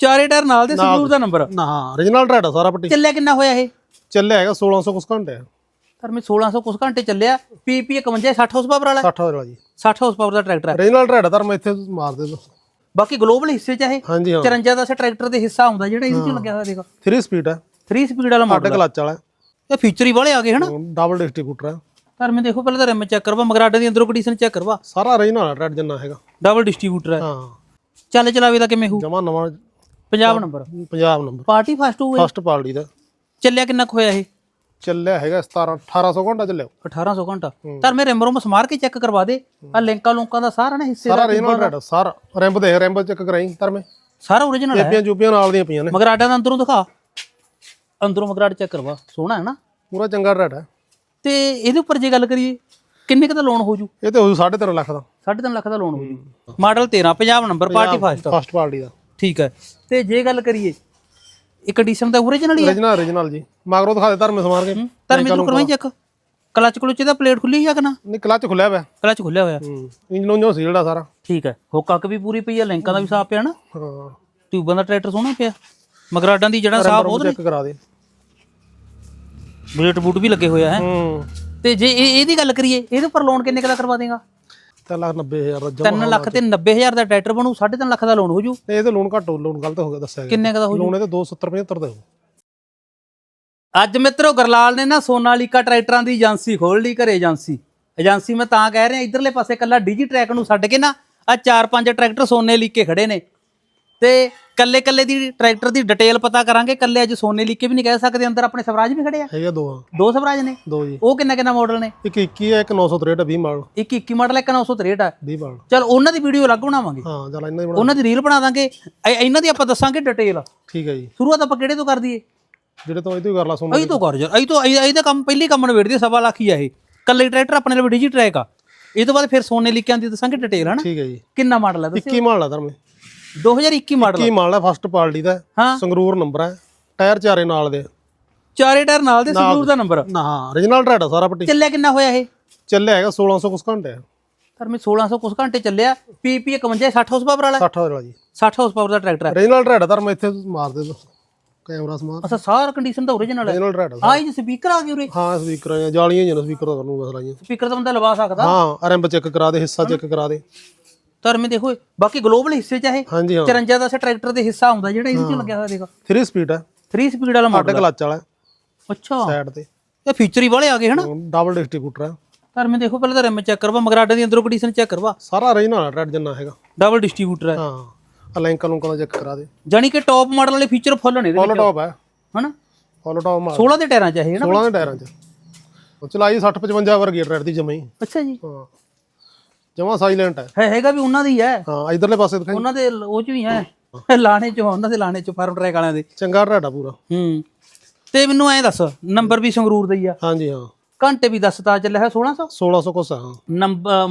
ਚਾਰੇ ਟਾਇਰ ਨਾਲ ਦੇ ਸੰਦੂਰ ਦਾ ਨੰਬਰ ਨਾ origignal ਟਰੈਡ ਆ ਸਾਰਾ ਪੱਟੀ। ਚੱਲਿਆ ਕਿੰਨਾ ਹੋਇਆ ਇਹ? ਚੱਲਿਆ ਹੈਗਾ 1600 ਕੁਸ ਘੰਟੇ ਆ। ਪਰ ਮੈਂ 1600 ਕੁਝ ਘੰਟੇ ਚੱਲਿਆ ਪੀਪੀ 51 60 ਹਾਰਸ ਪਾਵਰ ਵਾਲਾ 60 ਵਾਲਾ ਜੀ। 60 ਹਾਰਸ ਪਾਵਰ ਦਾ ਟਰੈਕਟਰ ਹੈ origignal ਟਰੈਡ ਆ ਤਾਂ ਮੈਂ ਇੱਥੇ ਮਾਰ ਦੇ ਦੋ ਬਾਕੀ ਗਲੋਬਲ ਹਿੱਸੇ ਚ ਇਹ? ਹਾਂਜੀ ਹਾਂ। 54 ਦਾ ਸੇ ਟਰੈਕਟਰ ਦੇ ਹਿੱਸਾ ਹੁੰਦਾ ਜਿਹੜਾ ਇਹਦੇ ਚ ਲੱਗਿਆ ਹੋਇਆ ਦੇਖੋ। 3 ਸਪੀਡ ਹੈ 3 ਸਪੀਡ ਵਾਲਾ ਮਾਡਲ ਕਲਚ ਵਾਲਾ। ਇਹ ਫੀਚਰ ਹੀ ਵਾਲੇ ਆ ਗਏ ਹਨਾ? ਡਬਲ ਡਿਸਟ੍ਰੀਬਿਊਟਰ ਹੈ ਪਰ ਮੈਂ ਦੇਖੋ ਪਹਿਲਾਂ ਤਾਂ ਰਿਮ ਚੈੱਕ ਕਰਵਾ ਮਗਰਾਡੇ ਦੀ ਅੰਦਰੋਂ ਕੰਡੀਸ਼ਨ ਚੈੱਕ ਕਰਵਾ। ਸਾਰਾ origignal ਟਰੈਡ ਜਿੰਨਾ ਹੈਗਾ। ਡਬਲ ਡਿਸਟ੍ਰੀਬਿਊਟਰ ਹੈ ਹਾਂ। ਚੱਲ ਚਲਾਵੇ ਦਾ ਕਿਵੇਂ ਹੋ ਜਮਾ ਨਵਾਂ Punjab number. Punjab number. Party first ਹੋਊਗਾ ਫਸਟ ਪਾਰਟੀ ਦਾ। ਚੱਲਿਆ ਕਿੰਨਾ ਕੁ ਹੋਇਆ ਇਹ? ਚੱਲਿਆ ਹੈਗਾ 17 1800 ਘੰਟਾ ਚੱਲਿਆ। 1800 ਘੰਟਾ। ਤਾਂ ਮੈਂ ਰਿਮ ਰੋਮ ਸਮਾਰ ਕੇ ਚੈੱਕ ਕਰਵਾ ਦੇ। ਆ ਲਿੰਕਾਂ ਲੁੰਕਾਂ ਦਾ ਸਾਰਾ ਨਾ ਹਿੱਸੇ ਸਾਰਾ origignal ਟਰੈਡ ਸਾਰਾ। ਰੈਂਪ ਦੇ ਰੈਂਪ ਚੈੱਕ ਕਰਾਈ ਧਰਮੇ। ਸਾਰਾ ਓਰੀਜਨਲ ਹੈ? ਚੇਪੀਆਂ ਚੂਪੀਆਂ ਨਾਲ ਦੀਆਂ ਪਈਆਂ ਨੇ। ਮਗਰਾਡਾ ਦਾ ਅੰਦਰੋਂ ਦਿਖਾ। ਅੰਦਰੋਂ ਮਗਰਾੜ ਚੈੱਕ ਕਰਵਾ। ਸੋਹਣਾ ਹੈ ਨਾ? ਪੂਰਾ ਚੰਗਾ ਟਰੈਡ ਹੈ। ਤੇ ਇਹਦੇ ਉੱਪਰ ਜੇ ਗੱਲ ਕਰੀਏ ਕਿੰਨੇ ਕੁ ਦਾ ਲੋਨ ਹੋ ਜੂ? ਇਹ ਤੇ ਹੋ 3.5 ਲੱਖ ਦਾ। 3.5 ਲੱਖ ਦਾ ਲੋਨ ਹੋ ਜੂ। Model 13 Punjab number party first. First party ਦਾ। ਠੀਕ ਹੈ। ਤੇ ਜੇ ਗੱਲ ਕਰੀਏ ਇਹ ਕੰਡੀਸ਼ਨ ਤਾਂ ਓਰੀਜਨਲ ਹੀ ਹੈ origignal origignal ਜੀ। ਮਗਰੋਂ ਦਿਖਾ ਦੇ ਧਰਮੇ ਸਮਾਰ ਕੇ। ਤਾਂ ਮੈਨੂੰ ਕਰਵਾਈ ਚੈੱਕ। ਕਲਚ ਕਲੁਚ ਦਾ ਪਲੇਟ ਖੁੱਲੀ ਹੈ ਕਿ ਨਾ ਨਹੀਂ ਕਲਚ ਖੁੱਲਿਆ ਪਿਆ। ਕਲਚ ਖੁੱਲਿਆ ਹੋਇਆ। ਹੂੰ ਇੰਜਨ ਉਂਜਨ ਸੀਲਡ ਆ ਸਾਰਾ। ਠੀਕ ਹੈ ਹੁੱਕ ਵੀ ਪੂਰੀ ਪਈ ਹੈ ਲਿੰਕਾਂ ਦਾ ਵੀ ਸਾਫ਼ ਪਿਆ ਨਾ। ਹਾਂ। ਟਿਊਬਾਂ ਦਾ ਟਰੈਕਟਰ ਸੋਹਣਾ ਪਿਆ। ਮਗਰਾਡਾਂ ਦੀ ਜੜਾਂ ਸਾਫ਼ ਬਹੁਤ ਨੇ ਚੈੱਕ ਕਰਾ ਦੇ। ਬਲੇਟ ਬੂਟ ਵੀ ਲੱਗੇ ਹੋਇਆ ਹੈ। ਹੂੰ। ਤੇ ਜੇ ਇਹ ਇਹਦੀ ਗੱਲ ਕਰੀਏ ਇਹਦੇ ਉੱਪਰ ਲੋਨ ਕਿੰਨੇ ਦਾ ਕਰਵਾ ਦੇਗਾ? ਤਿੰਨ ਲੱਖ 90000 ਦਾ ਜਮਾ 3 ਲੱਖ ਤੇ 90000 ਦਾ ਟਰੈਕਟਰ ਬਣੂ 3.5 ਲੱਖ ਦਾ ਲੋਨ ਹੋ ਜੂ? ਇਹ ਤੇ ਲੋਨ ਘੱਟ ਲੋਨ ਗਲਤ ਹੋ ਗਿਆ ਦੱਸਿਆ ਗਿਆ। ਕਿੰਨੇ ਕੁ ਦਾ ਹੋ ਜੂ? ਲੋਨ ਇਹ ਤੇ 270 75 ਦਾ ਹੋ ਅੱਜ ਮਿੱਤਰੋ ਗਰਲਾਲ ਨੇ ਨਾ ਸੋਨਾਲੀਕਾ ਟਰੈਕਟਰਾਂ ਦੀ ਏਜੰਸੀ ਖੋਲ ਲਈ ਘਰੇ ਏਜੰਸੀ। ਏਜੰਸੀ ਮੈਂ ਤਾਂ ਕਹਿ ਰਿਹਾ ਇਧਰਲੇ ਪਾਸੇ ਕੱਲਾ ਡੀਜੀ ਟਰੈਕ ਨੂੰ ਛੱਡ ਕੇ ਨਾ ਆ ਚਾਰ ਪੰਜ ਟਰੈਕਟਰ ਸੋਨੇ ਲੀਕੇ ਖੜੇ ਨੇ। ਤੇ ਕੱਲੇ ਕੱਲੇ ਦੀ ਟਰੈਕਟਰ ਦੀ ਡਿਟੇਲ ਪਤਾ ਕਰਾਂਗੇ ਕੱਲੇ ਅੱਜ ਸੋਨੇ ਲੀਕੇ ਵੀ ਨਹੀਂ ਕਹਿ ਸਕਦੇ ਅੰਦਰ ਆਪਣੇ ਸਵਰਾਜ ਵੀ ਖੜੇ ਆ। ਹੈਗਾ ਦੋ ਆ। ਦੋ ਸਵਰਾਜ ਨੇ? ਦੋ ਜੀ। ਉਹ ਕਿੰਨਾ ਕਿੰਨਾ ਮਾਡਲ ਨੇ? ਇੱਕ 21 ਹੈ ਇੱਕ 963 20 ਮਾਲ ਇੱਕ 21 ਮਾਡਲ ਇੱਕ 963 ਆ। 20 ਮਾਲ ਚਲ ਉਹਨਾਂ ਦੀ ਵੀਡੀਓ ਅਲੱਗ ਬਣਾਵਾਂਗੇ। ਹਾਂ ਚੱਲ ਇਹਨਾਂ ਦੀ ਬਣਾ ਉਹਨਾਂ ਦੀ ਰੀਲ ਬਣਾ ਦਾਂਗੇ। ਇਹ- ਇਹਨਾਂ ਦੀ ਆਪਾਂ ਦੱਸਾਂਗੇ ਡਿਟੇਲ ਠੀਕ ਹੈ ਜੀ। ਸ਼ੁਰੂਆਤ ਆਪਾਂ ਕਿਹੜੇ ਤੋਂ ਕਰ ਦਈਏ? ਜਿਹੜੇ ਤੋਂ ਇਹ ਤੋਂ ਹੀ ਕਰ ਲਾ ਸੁਣ ਅਈ ਤੋਂ ਕਰ ਯਾਰ ਅਈ ਤੋਂ ਦਾ ਕੰਮ ਪਹਿਲੀ ਕੰਮ ਨਵੇੜਦੀ ਸਵਾ ਲੱਖ ਹੀ ਆ ਇਹ। ਕੱਲੇ ਟਰੈਕਟਰ ਆਪਣੇ ਲਈ ਡੀਜੀ ਟਰੈਕ ਆ। ਇਹ ਤੋਂ ਬਾਅਦ ਫਿਰ ਸੋਨੇ ਲਿਖਿਆਂ ਦੀ ਦੱਸਾਂਗੇ ਡਿਟੇਲ ਹਨਾ? ਠੀਕ ਹੈ ਜੀ। ਕਿੰਨਾ ਮਾਡਲ ਹੈ ਦੱਸਿਓ। 21 ਮਾਲ ਆ ਧਰਮੇ 2021 ਮਾਡਲ 21 ਮਾਲ ਹੈ ਫਸਟ ਪਾਰਟੀ ਦਾ। ਹਾਂ। ਸੰਗਰੂਰ ਨੰਬਰ ਹੈ ਟਾਇਰ ਚਾਰੇ ਨਾਲ ਦੇ। ਚਾਰੇ ਟਾਇਰ ਨਾਲ ਦੇ ਸੰਦੂਰ ਦਾ ਨੰਬਰ ਨਾ ਹਾਂ origignal ਟਰੈਡ ਆ ਸਾਰਾ ਪੱਟੀ। ਚੱਲਿਆ ਕਿੰਨਾ ਹੋਇਆ ਇਹ? ਚੱਲਿਆ ਹੈਗਾ 1600 ਕੁਸ ਘੰਟੇ। ਪਰ ਮੈਂ 1600 ਕੁਝ ਘੰਟੇ ਚੱਲਿਆ। ਪੀਪੀ 51 60 ਹਾਰਸ ਪਾਵਰ ਵਾਲਾ? 60 ਵਾਲਾ ਜੀ। 60 ਹਾਰਸ ਪਾਵਰ ਦਾ ਟਰੈਕਟਰ ਹੈ origignal ਟਰੈਡ ਆ ਧਰਮੇ ਇੱਥੇ ਮਾਰ ਦੇ ਦੋ। ਕੈਮਰਾ ਸਮਾਰ ਅਸਾ ਸਾਰ ਕੰਡੀਸ਼ਨ ਤਾਂ ਓਰੀਜਨਲ ਹੈ origignal ਟਰੈਡ ਆ ਹਾਂ ਇਹ ਸਪੀਕਰ ਆ ਗਏ ਉਰੇ। ਹਾਂ ਸਪੀਕਰ ਆ ਜਾਲੀਆਂ ਜਨ ਸਪੀਕਰ ਦਾ ਨੂੰ ਬਸ ਲਾਈਆਂ। ਸਪੀਕਰ ਤਾਂ ਬੰਦਾ ਲਵਾ ਸਕਦਾ। ਹਾਂ ਰੈਂਪ ਚੈੱਕ ਕਰਾ ਦੇ ਹਿੱਸਾ ਚੈੱਕ ਕਰਾ ਦੇ। ਤਾਂ ਮੈਂ ਦੇਖੋ ਬਾਕੀ ਗਲੋਬਲ ਹਿੱਸੇ ਚ ਇਹ। ਹਾਂਜੀ ਹਾਂ। 54 ਦਾ ਸੇ ਟਰੈਕਟਰ ਦੇ ਹਿੱਸਾ ਹੁੰਦਾ ਜਿਹੜਾ ਇਹਦੇ ਚ ਲੱਗਿਆ ਹੋਇਆ ਦੇਖੋ। 3 ਸਪੀਡ ਹੈ 3 ਸਪੀਡ ਵਾਲਾ ਅੱਡ ਮਾਡਲ ਕਲਚ ਵਾਲਾ। ਅੱਛਾ। ਸਾਈਡ ਤੇ। ਇਹ ਫੀਚਰ ਹੀ ਵਾਲੇ ਆ ਗਏ ਹਨਾ? ਡਬਲ ਡਿਸਟ੍ਰੀਬਿਊਟਰ ਹੈ ਪਰ ਮੈਂ ਦੇਖੋ ਪਹਿਲਾਂ ਤਾਂ ਰਿਮ ਚੈੱਕ ਕਰਵਾ ਮਗਰਾਡੇ ਦੀ ਅੰਦਰੋਂ ਕੰਡੀਸ਼ਨ ਚੈੱਕ ਕਰਵਾ। ਸਾਰਾ origignal ਟਰੈਡ ਜਿੰਨਾ ਹੈਗਾ। ਡਬਲ ਡਿਸਟ੍ਰੀਬਿਊਟਰ ਹੈ ਹਾਂ ਆ ਲਿੰਕਾਂ ਲੁੰਕਾਂ ਦਾ ਚੈੱਕ ਕਰਾ ਦੇ। ਜਾਨੀ ਕਿ ਟੌਪ ਮਾਡਲ ਵਾਲੇ ਫੀਚਰ ਫੁੱਲ ਨੇ ਇਹਦੇ ਫੁੱਲ ਟਾਪ ਹੈ ਹਨਾ? ਫੁੱਲ ਟਾਪ ਮਾਰ 16 ਦੇ ਟਾਇਰਾਂ ਚ ਇਹ ਹਨਾ? 16 ਦੇ ਟਾਇਰਾਂ 'ਚ। ਉਹ ਚਲਾਈ 60 55 ਵਰਗੀ ਟਰੈਡ ਦੀ ਜਮਾ। ਹੀ ਅੱਛਾ ਜੀ। ਹਾਂ। ਜਮਾ ਸਾਇਲੈਂਟ ਹੈ। ਹੈ ਹੈਗਾ ਵੀ ਉਹਨਾਂ ਦੀ ਹੈ। ਹਾਂ ਇਧਰਲੇ ਪਾਸੇ ਦਿਖਾਈ। ਉਹਨਾਂ ਦੇ ਉਹ ਚ ਵੀ ਹੈ। ਲਾਣੇ ਚ ਉਹਨਾਂ ਦੇ ਲਾਣੇ ਚ ਫਾਰਮ ਟਰੈਕ ਵਾਲਿਆਂ ਦੇ। ਚੰਗਾ ਆ ਪੂਰਾ। ਹੂੰ। ਤੇ ਮੈਨੂੰ ਐਂ ਦੱਸ ਨੰਬਰ ਵੀ ਸੰਗਰੂਰ ਦਾ ਹੀ ਆ। ਹਾਂਜੀ ਹਾਂ। ਘੰਟੇ ਵੀ ਦੱਸਤਾ ਚੱਲਿਆ ਹੈ 1600 1600 ਕੁਸ ਆ ਹਾਂ। ਨੰਬਰ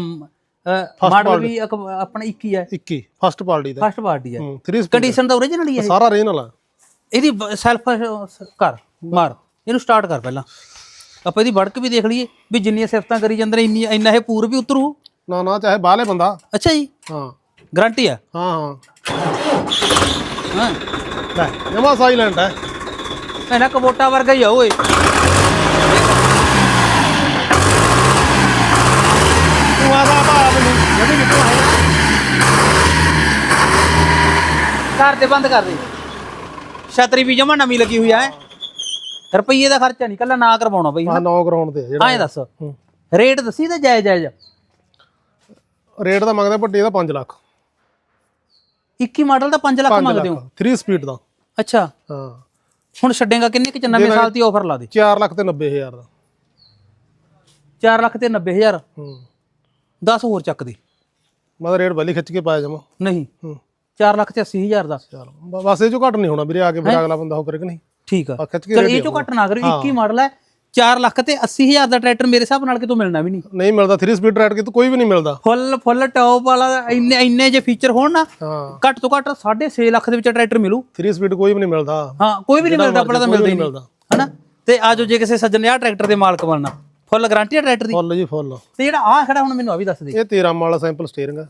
ਮਾਡਲ ਵੀ ਆਪਣਾ 21 ਹੈ। 21 ਫਸਟ ਪਾਰਟੀ ਦਾ। ਫਸਟ ਪਾਰਟੀ ਹੈ। ਹੂੰ 3 ਸਪੀਡ ਕੰਡੀਸ਼ਨ ਤਾਂ ਓਰੀਜਨਲ ਹੀ ਹੈ ਸਾਰਾ origignal ਆ। ਇਹਦੀ ਸੈਲਫ ਕਰ ਮਾਰ। ਇਹਨੂੰ ਸਟਾਰਟ ਕਰ ਪਹਿਲਾਂ। ਆਪਾਂ ਇਹਦੀ ਵੜਕ ਵੀ ਦੇਖ ਲਈਏ ਵੀ ਜਿੰਨੀਆਂ ਸਿਫਤਾਂ ਕਰੀ ਜਾਂਦੇ ਨੇ ਇੰਨੀ ਇੰਨਾ ਇਹ ਪੂਰ ਵੀ ਉਤਰੂ। ਨਾ ਨਾ ਚਾਹੇ ਬਾਹਲੇ ਬੰਦਾ। ਅੱਛਾ ਜੀ। ਹਾਂ। ਗਾਰੰਟੀ ਆ ਹਾਂ ਹਾਂ। ਹਾਂ। ਲੈ ਜਮਾ ਸਾਇਲੈਂਟ ਹੈ। ਇਹਨਾਂ ਕਬੋਟਾ ਵਰਗਾ ਹੀ ਆ ਓਏ। ਤੂੰ ਆਦਾ ਭਾਵ ਨੂੰ ਜਦੀ ਕਿੱਥੋਂ ਆਇਆ ਘਰ ਤੇ ਬੰਦ ਕਰ ਦੇ। ਛਤਰੀ ਵੀ ਜਮਾ ਨਵੀਂ ਲੱਗੀ ਹੋਈ ਆ ਰੁਪਈਏ ਦਾ ਖਰਚਾ ਨਹੀਂ ਕੱਲਾ ਨਾ ਕਰਵਾਉਣਾ ਬਈ ਆ 9 ਗਰਾਊਂਡ ਤੇ ਆ ਜਿਹੜਾ ਐਂ ਦੱਸ। ਰੇਟ ਦੱਸੀ ਤਾਂ ਜਾਇਜ਼ ਜਾਇਜ਼। ਰੇਟ ਦਾ ਮੰਗਦਾ ਭੱਟੀ ਦਾ 5 ਲੱਖ। 21 ਮਾਡਲ ਦਾ 5 ਲੱਖ ਮੰਗਦੇ ਹੋ? 3 ਸਪੀਡ ਦਾ। ਅੱਛਾ। ਹਾਂ। ਹੁਣ ਛੱਡੇਗਾ ਕਿੰਨੇ ਕਿ? ਨਵੇਂ ਸਾਲ ਦੀ ਆਫਰ ਲਾ ਦੇ। 4 ਲੱਖ ਤੇ 90000 ਦਾ। 4 ਲੱਖ ਤੇ 90000 ਹੂੰ। 10 ਹੋਰ ਚੱਕ ਦੇ। ਮੈਂ ਤਾਂ ਰੇਟ ਪਹਿਲੇ ਖਿੱਚ ਕੇ ਪਾਇਆ ਜਮਾ। ਨਹੀਂ। ਹੂੰ। 4 ਲੱਖ ਤੇ 80000 ਦਾ। ਬਸ ਇਹ ਚੋਂ ਘੱਟ ਨਹੀਂ ਹੋਣਾ ਵੀਰੇ ਆ ਕੇ ਫਿਰ ਅਗਲਾ ਬੰਦਾ ਹੋ ਕਰੇ ਕਿ ਨਹੀਂ? ਠੀਕ ਆ। ਚਲ ਇਹ ਚੋਂ ਘੱਟ ਨਾ ਕਰੋ 21 ਮਾਡਲ ਹੈ 4 ਲੱਖ ਤੇ 80000 ਦਾ ਟਰੈਕਟਰ ਮੇਰੇ ਹਿਸਾਬ ਨਾਲ ਕਿਤੋਂ ਮਿਲਣਾ ਵੀ ਨਹੀਂ। ਨਹੀਂ ਮਿਲਦਾ 3 ਸਪੀਡ ਰੇਟ ਕਿਤੋਂ ਕੋਈ ਵੀ ਨਹੀਂ ਮਿਲਦਾ। ਫੁੱਲ ਫੁੱਲ ਟੌਪ ਵਾਲਾ ਇੰਨੇ ਇੰਨੇ ਜੇ ਫੀਚਰ ਹੋਣ ਨਾ ਹਾਂ। ਘੱਟ ਤੋਂ ਘੱਟ 6.5 ਲੱਖ ਦੇ ਵਿੱਚ ਟਰੈਕਟਰ ਮਿਲੂ। 3 ਸਪੀਡ ਕੋਈ ਵੀ ਨਹੀਂ ਮਿਲਦਾ। ਹਾਂ ਕੋਈ ਵੀ ਨਹੀਂ ਮਿਲਦਾ ਆਪਣਾ ਤਾਂ ਮਿਲਦਾ ਹੀ ਨਹੀਂ ਹਨਾ? ਤੇ ਆਜੋ ਜੇ ਕਿਸੇ ਸੱਜਣ ਨੇ ਆ ਟਰੈਕਟਰ ਦੇ ਮਾਲਕ ਬਣਨਾ। ਫੁੱਲ ਗਾਰੰਟੀ ਹੈ ਟਰੈਕਟਰ ਦੀ? ਫੁੱਲ ਜੀ ਫੁੱਲ। ਤੇ ਜਿਹੜਾ ਆ ਖੜਾ ਹੁਣ ਮੈਨੂੰ ਆ ਵੀ ਦੱਸ ਦੇ। ਇਹ 13 ਮਾਲਾ ਸੈਂਪਲ ਸਟੀਅਰਿੰਗ ਹੈ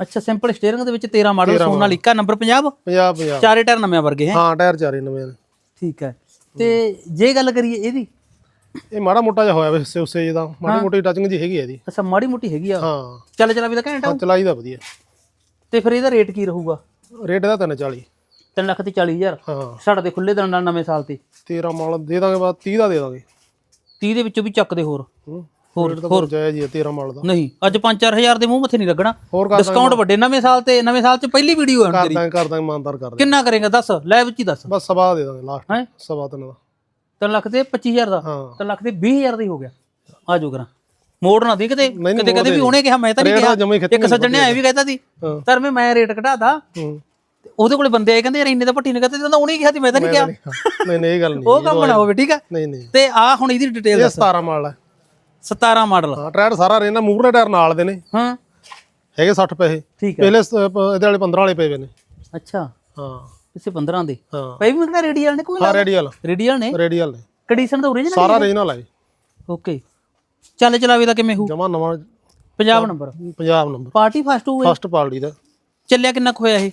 ਅੱਛਾ ਸਿੰਪਲ ਸਟੀਅਰਿੰਗ ਦੇ ਵਿੱਚ 13 ਮਾਡਲ ਸੋਨਾਲੀਕਾ ਨੰਬਰ 50 50 50 ਚਾਰੇ ਟਾਇਰ ਨਵੇਂ ਵਰਗੇ ਹੈ? ਹਾਂ ਟਾਇਰ ਚਾਰੇ ਨਵੇਂ ਠੀਕ ਹੈ। ਤੇ ਜੇ ਗੱਲ ਕਰੀਏ ਇਹਦੀ ਇਹ ਮਾੜਾ ਮੋਟਾ ਜਿਹਾ ਹੋਇਆ ਵੇ ਹਿੱਸੇ ਉਸੇ ਜਿਹਦਾ ਮਾੜੀ ਮੋਟੀ ਟੱਚਿੰਗ ਜੀ ਹੈਗੀ ਆ ਇਹਦੀ। ਅੱਛਾ ਮਾੜੀ ਮੋਟੀ ਹੈਗੀ ਆ? ਹਾਂ। ਚੱਲ ਚਲਾ ਵੀ ਤਾਂ ਘੰਟਾ ਹਾਂ, ਚਲਾਈ ਦਾ ਵਧੀਆ। ਤੇ ਫਿਰ ਇਹਦਾ ਰੇਟ ਕੀ ਰਹੂਗਾ? ਰੇਟ ਇਹਦਾ 340 3 ਲੱਖ ਤੇ 40000 ਹਾਂ। ਸਾਡਾ ਦੇ ਖੁੱਲੇ ਦਿਨ ਨਾਲ ਨਵੇਂ ਸਾਲ ਤੇ। 13 ਮਾਲ ਦੇ ਦਾਂਗੇ ਬਾਅਦ 30 ਦਾ ਦੇ ਦਾਂਗੇ। 30 ਦੇ ਵਿੱਚੋਂ ਵੀ ਚੱਕਦੇ ਹੋਰ। ਹੋਰ ਬਹੁਤ ਜਾਇਜ਼ ਹੀ ਆ 13 ਮਾਲ ਦਾ। ਨਹੀਂ ਅੱਜ 5-4000 ਦੇ ਮੂੰਹ ਮੱਥੇ ਨਹੀਂ ਲੱਗਣਾ। ਹੋਰ ਡਿਸਕਾਊਂਟ ਵੱਡੇ ਨਵੇਂ ਸਾਲ ਤੇ ਨਵੇਂ ਸਾਲ ਚ ਪਹਿਲੀ ਵੀਡੀਓ ਹੈ ਕਰ ਤੇਰੀ। ਦਾਂਗੇ ਕਰ ਦਾਂਗੇ ਇਮਾਨਦਾਰ ਕਰ ਕਿੰਨਾ ਕਰੇਗਾ? ਦੱਸ ਲੈ ਵਿੱਚ ਹੀ ਦੱਸ। ਬਸ ਸਵਾ ਦੇ ਦਾਂਗੇ ਲਾਸਟ ਹੈ? ਸਵਾ ਤਿੰਨ ਦਾ। 3 ਲੱਖ ਤੇ 25000 ਦਾ ਹਾਂ। 3 ਲੱਖ ਤੇ 20000 ਦਾ ਹੀ ਹੋ ਗਿਆ। ਆ ਜੋ ਕਰਾਂ। ਮੋੜ ਨਾ ਦੀ ਕਿਤੇ। ਕਿਤੇ ਕਦੇ ਵੀ ਉਹਨੇ ਕਿਹਾ ਮੈਂ ਤਾਂ ਨਹੀਂ ਕਿਹਾ। ਇੱਕ ਸੱਜਣ ਨੇ ਐ ਵੀ ਕਹਿਤਾ ਸੀ। ਤਰ ਮੈਂ ਮੈਂ ਰੇਟ ਤੇ ਉਹਦੇ ਕੋਲੇ ਬੰਦੇ ਆਏ ਕਹਿੰਦੇ ਯਾਰ ਇੰਨੇ ਦਾ ਭੱਟੀ ਨੇ ਕਹਤੇ ਤਾਂ ਉਹਨੇ ਕਿਹਾ ਸੀ ਮੈਂ ਤਾਂ ਨਹੀਂ ਕਿਹਾ। ਨਹੀਂ ਨਹੀਂ ਇਹ ਗੱਲ ਨਹੀਂ ਉਹ ਕੰਮ ਨਾ ਹੋਵੇ ਠੀਕ ਹੈ। ਨਹੀਂ ਨਹੀਂ। ਤੇ ਆ ਹੁਣ ਇਹਦੀ ਡਿਟੇਲ ਦੱਸ। 17 ਮਾਲ ਹੈ। 17 ਮਾਡਲ। ਹਾਂ ਟਾਇਰ ਸਾਰਾ ਰਹਿਣਾ ਮੂਹਰੇ ਟਾਇਰ ਨਾਲ ਦੇ ਨੇ। ਹਾਂ। ਹੈਗੇ 60 ਪੈਸੇ। ਪਹਿਲੇ ਇਹਦੇ ਵਾਲੇ 15 ਵਾਲੇ ਪਏ ਵੇ ਨੇ। ਅੱਛਾ। ਹਾਂ। ਇਸੇ 15 ਦੇ। ਹਾਂ। ਵੀ ਕਿਹੜਾ ਰੇਡੀਅਲ ਨੇ ਕੋਈ ਹਾਂ ਰੇਡੀਅਲ ਰੇਡੀਅਲ ਨੇ? ਰੇਡੀਅਲ ਨੇ ਕੰਡੀਸ਼ਨ ਤਾਂ ਓਰੀਜਨਲ ਸਾਰਾ ਰੀਜਨਲ ਹੈ ਓਕੇ ਚੱਲ ਚਲਾਵੇ ਦਾ ਕਿਵੇਂ ਹੋ ਜਮਾ ਨਵਾਂ Punjab number. Punjab number. Party first ਹੋਏ ਫਸਟ ਪਾਰਟੀ ਦਾ। ਚੱਲਿਆ ਕਿੰਨਾ ਕੁ ਹੋਇਆ ਇਹ?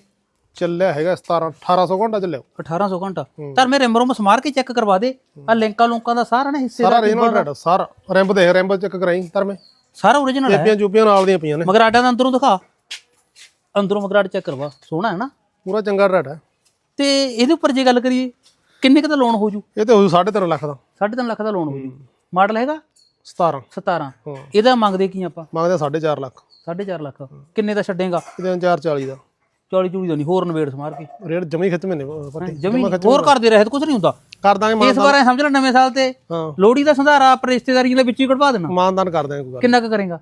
ਚੱਲਿਆ ਹੈਗਾ 17 1800 ਘੰਟਾ ਚੱਲਿਆ। 1800 ਘੰਟਾ। ਤਾਂ ਮੈਂ ਰਿਮ ਰੋਮ ਸਮਾਰ ਕੇ ਚੈੱਕ ਕਰਵਾ ਦੇ। ਆ ਲਿੰਕਾਂ ਲੋਕਾਂ ਦਾ ਸਾਰਾ ਨਾ ਹਿੱਸੇ ਸਾਰਾ ਦਾ ਰੀਜਨਲ ਰੈਡ ਸਾਰਾ। ਰੈਂਬ ਦੇਖ ਰੈਂਬ ਚੈੱਕ ਕਰਾਈ ਤਰਮੇ ਸਾਰਾ ਓਰੀਜਨਲ ਹੈ। ਜੇਪੀਆਂ ਜੂਪੀਆਂ ਨਾਲ ਦੀਆਂ ਪਈਆਂ ਨੇ। ਮਗਰਾਡਾ ਦਾ ਅੰਦਰੋਂ ਦਿਖਾ। ਅੰਦਰੋਂ ਮਗਰਾੜ ਚੈੱਕ ਕਰਵਾ। ਸੋਹਣਾ ਹੈ ਨਾ? ਪੂਰਾ ਚੰਗਾ ਰੈਡ ਹੈ। ਤੇ ਇਹਦੇ ਉੱਪਰ ਜੇ ਗੱਲ ਕਰੀਏ ਕਿੰਨੇ ਕੁ ਦਾ ਲੋਨ ਹੋ ਜੂ ਇਹ ਤੇ ਹੋ 3.5 ਲੱਖ ਦਾ। 3.5 ਲੱਖ ਦਾ ਲੋਨ ਹੋ। ਜੂ ਮਾਡਲ ਹੈਗਾ? 17 17 ਹਾਂ। ਇਹਦਾ ਮੰਗਦੇ ਕੀ ਆਪਾਂ? ਮੰਗਦੇ 4.5 ਲੱਖ। 4.5 ਲੱਖ। ਕਿੰਨੇ ਦਾ ਛੱਡੇਗਾ? ਇਹਦੇ 440 ਦਾ। 40 ਚੂੜੀ ਦਾ ਨਹੀਂ ਹੋਰ ਨਵੇੜ ਸਮਾਰ ਕੇ। ਰੇਟ ਜਮੀ ਖਿੱਚ ਮੈਨੇ ਪੱਟੀ। ਜਮੀ ਹੋਰ ਕਰਦੇ ਰਹੇ ਕੁਝ ਨਹੀਂ ਹੁੰਦਾ। ਕਰ ਦਾਂਗੇ ਮਾਨ ਇਸ ਵਾਰ ਐਂ ਸਮਝ ਲੈ ਨਵੇਂ ਸਾਲ ਤੇ। ਲੋਹੜੀ ਦਾ ਸੰਧਾਰਾ ਆਪਣੇ ਰਿਸ਼ਤੇਦਾਰੀਆਂ ਦੇ ਵਿੱਚ ਹੀ ਕਢਵਾ ਦੇਣਾ। ਮਾਨਦਾਨ ਕਰ ਦਾਂਗੇ ਕੋਈ ਕਿੰਨਾ ਕੁ ਕਰੇਗਾ?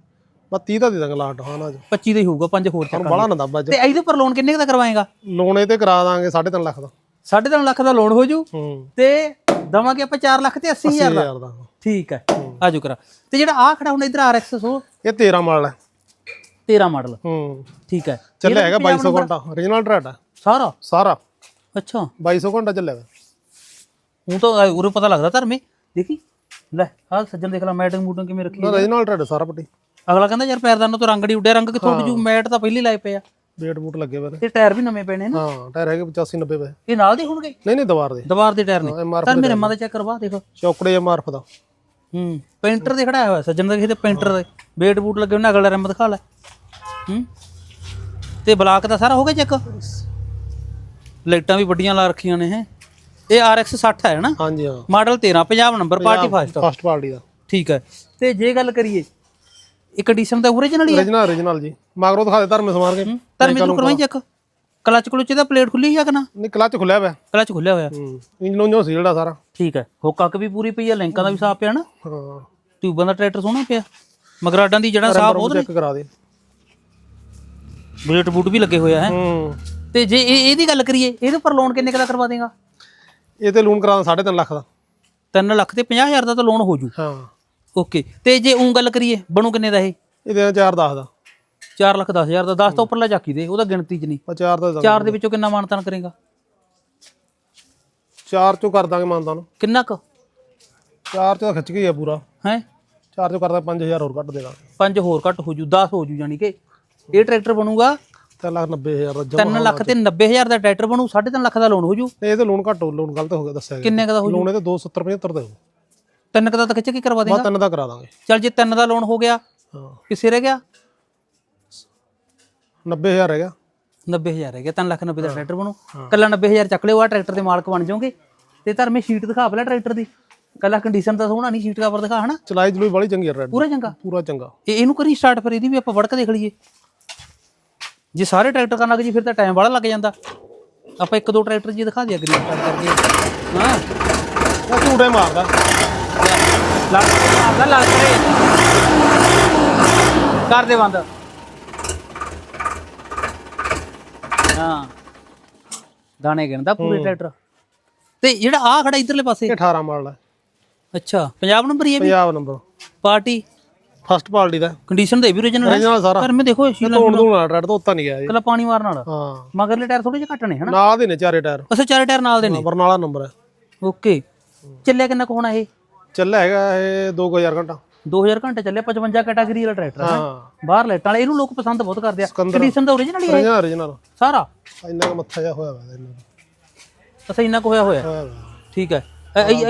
ਬਸ 30 ਦਾ ਦੇ ਦਾਂਗੇ ਲਾਟ ਹਾਂ ਨਾ 25 ਦਾ ਹੀ ਹੋਊਗਾ ਪੰਜ ਹੋਰ ਚੱਕ ਬੜਾ ਨਾ ਦੱਬਾ ਤੇ ਇਹਦੇ ਉੱਪਰ ਲੋਨ ਕਿੰਨੇ ਕੁ ਦਾ ਕਰਵਾਏਗਾ? ਲੋਨ ਇਹ ਤੇ ਕਰਾ ਦਾਂਗੇ 3.5 ਲੱਖ ਦਾ। 3.5 ਲੱਖ ਦਾ ਲੋਨ ਹੋ ਜੂ? ਹੂੰ। ਤੇ ਦਵਾਂਗੇ ਆਪਾਂ 4 ਲੱਖ ਤੇ 80000 ਦਾ। 1000 ਦਾ ਠੀਕ ਹੈ ਆਜੋ ਕਰਾ। ਤੇ ਜਿਹੜਾ ਆ ਖੜਾ ਹੁਣ ਇਧਰ RX ਸੋ ਇਹ 13 ਮਾਡਲ ਹੈ। 13 ਮਾਡਲ। ਹੂੰ। ਠੀਕ ਹੈ। ਚੱਲਿਆ ਹੈਗਾ 2200 ਘੰਟਾ। ਓਰੀਜਨਲ ਰੈਡ ਹੈ। ਸਾਰਾ? ਸਾਰਾ। ਅੱਛਾ। 2200 ਘੰਟਾ ਚੱਲਿਆ ਵਾ। ਹੁਣ ਤਾਂ ਉਰੇ ਪਤਾ ਲੱਗਦਾ ਧਰਮੇ। ਦੇਖੀ। ਲੈ ਆਹ ਸੱਜਣ ਦੇਖ ਲੈ ਮੈਟਿੰਗ ਮੂਟਿੰਗ ਕਿਵੇਂ ਰੱਖੀ ਹੈ। ਓਰੀਜਨਲ ਰੈਡ ਸਾਰਾ ਪੱਟੀ। ਅਗਲਾ ਕਹਿੰਦਾ ਯਾਰ ਪੈਰਦਾਨਾਂ ਤੋਂ ਰੰਗ ਨਹੀਂ ਉੱਡਿਆ ਰੰਗ ਕਿੱਥੋਂ ਉੱਡ ਜੂ? ਮੈਟ ਤਾਂ ਪਹਿਲੀ ਲਾਏ ਪਿਆ ਵੇਟ ਬੂਟ ਲੱਗੇ ਵੇ ਤੇ ਟਾਇਰ ਵੀ ਨਵੇਂ ਪੈਣੇ ਨਾ। ਹਾਂ ਟਾਇਰ ਹੈਗੇ 85 90 ਪਏ। ਇਹ ਨਾਲ ਦੇ ਹੋਣਗੇ? ਨਹੀਂ ਨਹੀਂ ਦਵਾਰ ਦੇ। ਦਵਾਰ ਦੇ ਟਾਇਰ ਨੇ। ਤਾਂ ਮੇਰੇ ਮਾਂ ਦਾ ਚੈੱਕ ਕਰਵਾ ਦੇਖੋ। ਚੌਕੜੇ ਜਾਂ ਮਾਰਫ ਦਾ। ਹੂੰ ਪੇਂਟਰ ਦੇ ਖੜਾਇਆ ਹੋਇਆ ਸੱਜਣ ਦਾ ਕਿਸੇ ਦੇ ਪੇਂਟਰ ਦੇ। ਬੇਟ ਬੂਟ ਲੱਗੇ ਉਹਨਾਂ ਅਗਲਾ ਰਿਮ ਦਿਖਾ ਲੈ। ਹੂੰ। ਤੇ ਬਲਾਕ ਦਾ ਸਾਰਾ ਹੋ ਗਿਆ ਚੈੱਕ? ਲਾਈਟਾਂ ਵੀ ਵੱਡੀਆਂ ਲਾ ਰੱਖੀਆਂ ਨੇ ਹੈ ਇਹ RX 60 ਹੈ ਨਾ? ਹਾਂਜੀ ਹਾਂ। Model 13 Punjab number party fast first party ਦਾ। ਠੀਕ ਹੈ ਤੇ ਜੇ ਗੱਲ ਕਰੀਏ ਇਹ ਕੰਡੀਸ਼ਨ ਤਾਂ ਓਰੀਜਨਲ ਹੀ ਹੈ ਓਰੀਜਨਲ ਓਰੀਜਨਲ ਜੀ। ਮਗਰੋਂ ਦਿਖਾ ਦੇ ਧਰਮੇ ਸਮਾਰ ਕੇ। ਤਾਂ ਮੈਨੂੰ ਕਰਵਾਈ ਚੈੱਕ। ਕਲਚ ਕਲੁਚ ਦਾ ਪਲੇਟ ਖੁੱਲੀ ਹੈ ਕਿ ਨਾ ਨਹੀਂ ਕਲਚ ਖੁੱਲਿਆ ਪਿਆ। ਕਲਚ ਖੁੱਲਿਆ ਹੋਇਆ। ਹੂੰ ਇੰਜਨ ਉਂਜਨ ਸੀ ਜਿਹੜਾ ਸਾਰਾ। ਠੀਕ ਹੈ। ਹੁੱਕ ਵੀ ਪੂਰੀ ਪਈ ਹੈ ਲਿੰਕਾਂ ਦਾ ਵੀ ਸਾਫ਼ ਪਿਆ ਨਾ। ਹਾਂ। ਟਿਊਬਾਂ ਦਾ ਟਰੈਕਟਰ ਸੋਹਣਾ ਪਿਆ। ਮਗਰਾਡਾਂ ਦੀ ਜੜਾਂ ਸਾਫ਼ ਬਹੁਤ ਨੇ। ਚੈੱਕ ਕਰਾ ਦੇ। ਬੁਲੇਟ ਬੂਟ ਵੀ ਲੱਗੇ ਹੋਇਆ ਹੈ। ਹੂੰ। ਤੇ ਜੇ ਇਹ ਇਹਦੀ ਗੱਲ ਕਰੀਏ ਇਹਦੇ ਉੱਪਰ ਲੋਨ ਕਿੰਨੇ ਕੁ ਦਾ ਕਰਵਾ ਦੇਗਾ? ਇਹ ਤੇ ਲੋਨ ਕਰਾ 3.5 ਲੱਖ ਦਾ। 3 ਲੱਖ ਤੇ 50000 ਦਾ ਤਾਂ ਲੋਨ ਹੋ ਜੂ। ਹਾਂ। ਓਕੇ ਤੇ ਜੇ ਉਂ ਗੱਲ ਕਰੀਏ ਬਣੂ ਕਿੰਨੇ ਦਾ ਇਹ? ਇਹਦੇ 4 10 ਦਾ। 4 ਲੱਖ 10000 ਦਾ 10 ਤਾਂ ਉੱਪਰਲਾ ਜਾਕੀ ਦੇ ਉਹਦਾ ਗਿਣਤੀ 'ਚ ਨਹੀਂ। ਆ 4 ਦਾ 4 ਦੇ ਵਿੱਚੋਂ ਕਿੰਨਾ ਮਾਨਤਾਨ ਕਰੇਗਾ? 4 ਚੋਂ ਕਰ ਦਾਂਗੇ ਮੰਨਦਾ ਨੂੰ ਕਿੰਨਾ ਕੁ? 4 ਚੋਂ ਤਾਂ ਖਿੱਚ ਗਈ ਆ ਪੂਰਾ। ਹੈ? 4 ਚੋਂ ਕਰਦਾ 5000 ਹੋਰ ਕੱਟ ਦੇਗਾ। 5 ਹੋਰ ਘੱਟ ਹੋ ਜੂ 10 ਹੋ ਜੂ ਯਾਨੀ ਕਿ। ਇਹ ਟਰੈਕਟਰ ਬਣੂਗਾ? 3 ਲੱਖ 90000 ਦਾ ਜਮਾ 3 ਲੱਖ ਤੇ 90000 ਦਾ ਟਰੈਕਟਰ ਬਣੂ 3.5 ਲੱਖ ਦਾ ਲੋਨ ਹੋ ਜੂ? ਇਹ ਤੇ ਲੋਨ ਘੱਟ ਹੋ ਲੋਨ ਗਲਤ ਹੋ ਗਿਆ ਦੱਸਿਆ ਗਿਆ। ਕਿੰਨੇ ਕੁ ਦਾ ਹੋ ਜੂ? ਲੋਨ ਇਹਦੇ 270 75 ਦਾ ਹੋ ਤਿੰਨ ਕੁ ਦਾ ਤਾਂ ਖਿੱਚ ਕੇ ਕਰਵਾ ਬਸ ਦੇਗਾ ਤਿੰਨ ਦਾ ਕਰਾ ਦਾਂਗੇ। ਚੱਲ ਜੇ ਤਿੰਨ ਦਾ ਲੋਨ ਹੋ ਗਿਆ ਹਾਂ। ਕਿਸੇ ਰਹਿ ਗਿਆ? 90000 ਹੈਗਾ 90000 ਰਹਿ ਗਿਆ 3 ਲੱਖ 90 ਦਾ ਟਰੈਕਟਰ ਬਣੂ। ਕੱਲਾ 90000 ਚੱਕ ਲਿਓ ਆ ਟਰੈਕਟਰ ਦੇ ਮਾਲਕ ਬਣ ਜਾਓਗੇ। ਤੇ ਧਰਮੇ ਸ਼ੀਟ ਦਿਖਾ ਪਹਿਲਾਂ ਟਰੈਕਟਰ ਦੀ। ਕੱਲਾ ਕੰਡੀਸ਼ਨ ਤਾਂ ਸੋਹਣਾ ਨਹੀਂ ਸ਼ੀਟ ਕਵਰ ਦਿਖਾ ਹਨਾ? ਚਲਾਈ ਜਲੂਈ ਬੜੀ ਚੰਗੀ ਰੈਡ ਪੂਰਾ ਚੰਗਾ? ਪੂਰਾ ਚੰਗਾ। ਇਹ ਇਹਨੂੰ ਕਰੀ ਸਟਾਰਟ ਫਿਰ ਇਹਦੀ ਵੀ ਆਪਾਂ ਵੜਕ ਦੇਖ ਲਈਏ। ਜੇ ਸਾਰੇ ਟਰੈਕਟਰ ਕਰਨ ਲੱਗ ਜੀ ਫਿਰ ਤਾਂ ਟਾਈਮ ਬੜਾ ਲੱਗ ਜਾਂਦਾ। ਆਪਾਂ ਇੱਕ ਦੋ ਟਰੈਕਟਰ ਜੀ ਦਿਖਾ ਦਿਆ ਸਟਾਰਟ ਕਰਕੇ। ਹਾਂ। ਉਹ ਝੂਟੇ ਮਾਰਦਾ। ਲੱਗ ਮਾਰਦਾ ਲੱਗ ਕਰੇ। ਕਰ ਦੇ ਬੰਦ। ਹਾਂ। ਦਾਣੇ ਗਿਣਦਾ ਪੂਰੇ ਟਰੈਕਟਰ। ਤੇ ਜਿਹੜਾ ਆ ਖੜਾ ਇਧਰਲੇ ਪਾਸੇ? ਇਹ 18 ਮਾਡਲ ਹੈ। ਅੱਛਾ ਪੰਜਾਬ ਨੰਬਰ ਹੀ ਹੈ ਵੀ? Punjab number. Party? First party ਦਾ। ਕੰਡੀਸ਼ਨ ਦੇ ਵੀ original ਹੈ। Original ਸਾਰਾ। ਪਰ ਮੈਂ ਦੇਖੋ ਸ਼ੀਲਾ ਧੋਣ ਵਾਲਾ ਰੈਡ ਤੋਂ ਉੱਤਾ ਨਹੀਂ ਗਿਆ ਜੀ। ਕੱਲਾ ਪਾਣੀ ਮਾਰਨ ਵਾਲਾ। ਹਾਂ। ਮਗਰਲੇ ਟਾਇਰ ਥੋੜੇ ਜਿਹਾ ਘੱਟ ਨੇ ਹਨਾ? ਨਾਲ ਦੇ ਨੇ ਚਾਰੇ ਟਾਇਰ। ਅਸਾਂ ਚਾਰੇ ਟਾਇਰ ਨਾਲ ਦੇ ਨੇ। ਬਰਨਾਲਾ ਨੰਬਰ ਹੈ। ਓਕੇ। ਚੱਲਿਆ ਕਿੰਨਾ ਕੁ ਹੋਣਾ ਇਹ? ਚੱਲਿਆ ਹੈਗਾ ਇਹ 2000 ਘੰਟਾ। 2000 ਘੰਟੇ ਚੱਲਿਆ 55 ਕੈਟਾਗਰੀ ਵਾਲਾ ਟਰੈਕਟਰ ਹੈ ਹਾਂ। ਬਾਹਰ ਲਾਈਟਾਂ ਵਾਲੇ ਇਹਨੂੰ ਲੋਕ ਪਸੰਦ ਬਹੁਤ ਕਰਦੇ ਆ। ਕੰਡੀਸ਼ਨ ਤਾਂ ਓਰੀਜਨਲ ਹੀ ਹੈ। original ਸਾਰਾ? ਇੰਨਾ ਮੱਥਾ ਜਿਹਾ ਹੋਇਆ ਵਾ ਇਹਨਾਂ ਦਾ ਅਸਾਂ ਇੰਨਾ ਕੁ ਹੋਇਆ ਹੋਇਆ। ਹੋਇਆ। ਠੀਕ ਹੈ।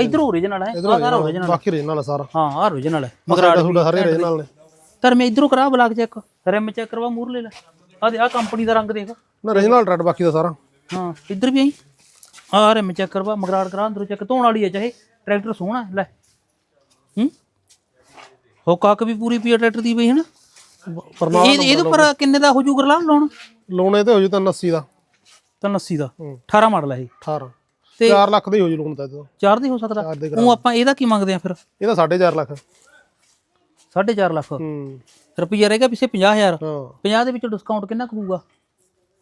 ਇਧਰ ਓਰੀਜਨਲ ਹੈ। ਆਹ ਸਾਰਾ ਓਰੀਜਨਲ ਬਾਕੀ original ਆ ਸਾਰਾ। ਹਾਂ ਆਹ ਓਰੀਜਨਲ ਹੈ। ਮਗਰਾੜ ਸੂਡਾ ਸਾਰੇ original ਨੇ। ਤਰ ਮੈਂ ਇਧਰੋਂ ਕਰਾ ਬਲਾਕ ਚੈੱਕ ਰਿਮ ਚੈੱਕ ਕਰਵਾ ਮੂਰ ਲੈ ਲੈ ਆ ਦੇ ਆ ਕੰਪਨੀ ਦਾ ਰੰਗ ਦੇਖ। ਨਾ original ਟਰੈਕਟਰ ਬਾਕੀ ਦਾ ਸਾਰਾ। ਹਾਂ ਇੱਧਰ ਵੀ ਆਈ। ਆ ਰਿਮ ਚੈੱਕ ਕਰਵਾ ਮਗਰਾੜ ਕਰਾ ਅੰਦਰੋਂ ਚੈੱਕ ਧੋਣ ਵਾਲੀ ਹੈ ਚਾਹੇ। ਟਰੈਕਟਰ ਸੋਹਣਾ ਹੈ, ਲੈ। ਹੂੰ? ਹੋ ਕਾਕ ਵੀ ਪੂਰੀ ਪੀ ਟਰੈਕਟਰ ਦੀ ਬਈ ਹਨਾ? ਪਰਮਾ ਇਹ ਇਹਦੇ ਉੱਪਰ ਕਿੰਨੇ ਦਾ ਹੋ ਜੂ ਗਰਲਾ ਲੋਨ? ਲੋਨ ਤੇ ਹੋ ਜੂ ਤਾਂ 80 ਦਾ। ਤਾਂ 80 ਦਾ। ਹੂੰ। 18 ਮਾਡਲ ਹੈ ਇਹ। 18 ਤੇ 4 ਲੱਖ ਦਾ ਹੀ ਹੋ ਜੂ ਲੋਨ ਤਾਂ। ਇਹਦਾ ਦੀ ਹੋ ਸਕਦਾ ਉਹ ਆਪਾਂ ਇਹਦਾ ਕੀ ਮੰਗਦੇ ਆ ਫਿਰ? ਇਹਦਾ 4.5 ਲੱਖ। 4.5 ਲੱਖ। ਹੂੰ। ਰੁਪਈਆ ਰਹੇਗਾ ਪਿੱਛੇ 50000 ਹਾਂ। 50 ਦੇ ਵਿੱਚੋਂ ਡਿਸਕਾਊਂਟ ਕਿੰਨਾ ਕੁ ਹੋਊਗਾ?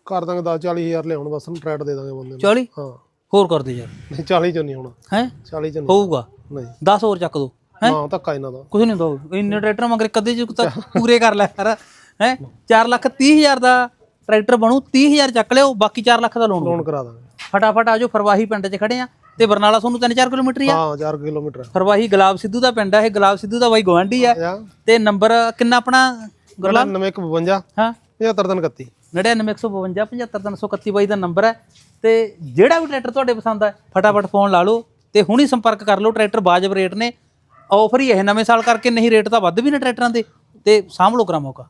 ਕਰ ਦਾਂਗੇ 10 40000 ਲਿਆਉਣ ਬਸ ਨੂੰ ਟਰੈਕਟ ਦੇ ਦਾਂਗੇ ਬੰਦੇ ਨੂੰ। 40 ਹਾਂ। ਹੋਰ ਕਰ ਦੇ ਯਾਰ। ਨਹੀਂ 40 ਚ ਨਹੀਂ ਹੋਣਾ ਹੈ? 40 ਚ ਨਹੀਂ। ਹੋਊਗਾ। ਨਹੀਂ। 10 ਹੋਰ ਚੱਕ ਦੋ। ਹੈ? ਹਾਂ ਧੱਕਾ ਇਹਨਾਂ ਦਾ। ਕੁਝ ਨਹੀਂ ਦੋ। ਇੰਨੇ ਟਰੈਕਟਰ ਮਗਰ ਕਦੇ ਚ ਤਾਂ ਪੂਰੇ ਕਰ ਲੈ ਯਾਰ। ਹੈ? 4 ਲੱਖ 30 ਹਜ਼ਾਰ ਦਾ ਟਰੈਕਟਰ ਬਣੂ 30 ਹਜ਼ਾਰ ਚੱਕ ਲਿਓ ਬਾਕੀ 4 ਲੱਖ ਦਾ ਲੋਨ ਲੋਨ ਕਰਾ ਦਾਂਗੇ। ਫਟਾਫਟ ਆਜੋ ਫਰਵਾਹੀ ਪਿੰਡ 'ਚ ਖੜੇ ਆ। ਤੇ ਬਰਨਾਲਾ ਤੁਹਾਨੂੰ 3-4 ਕਿਲੋਮੀਟਰ ਹੀ ਆ। ਹਾਂ 4 ਕਿਲੋਮੀਟਰ ਫਰਵਾਹੀ ਗੁਲਾਬ ਸਿੱਧੂ ਦਾ ਪਿੰਡ ਆ ਇਹ ਗੁਲਾਬ ਸਿੱਧੂ ਦਾ ਬਾਈ ਗਵਾਂਢੀ ਆ। ਤੇ ਨੰਬਰ ਕਿੰਨਾ ਆਪਣਾ? ਗੁਰਲਾਲ 9152 ਹਾਂ। 7531 99152 75331 ਬਾਈ ਦਾ ਨੰਬਰ ਹੈ ਤੇ ਜਿਹੜਾ ਵੀ ਟਰੈਕਟਰ ਤੁਹਾਡੇ ਪਸੰਦ ਆ ਫਟਾਫਟ ਫੋਨ ਲਾ ਲਓ। ਤੇ ਹੁਣੀ ਸੰਪਰਕ ਕਰ ਲਓ ਟਰੈਕਟਰ ਵਾਜਬ ਰੇਟ ਨੇ। ਆਫਰ ਹੀ ਇਹ, ਨਵੇਂ ਸਾਲ ਕਰਕੇ ਨਹੀਂ, ਰੇਟ ਤਾਂ ਵੱਧ ਵੀ ਨੇ ਟਰੈਕਟਰਾਂ ਦੇ, ਤੇ ਸਾਂਭ ਲਓ ਕਰਾ ਮੌਕਾ।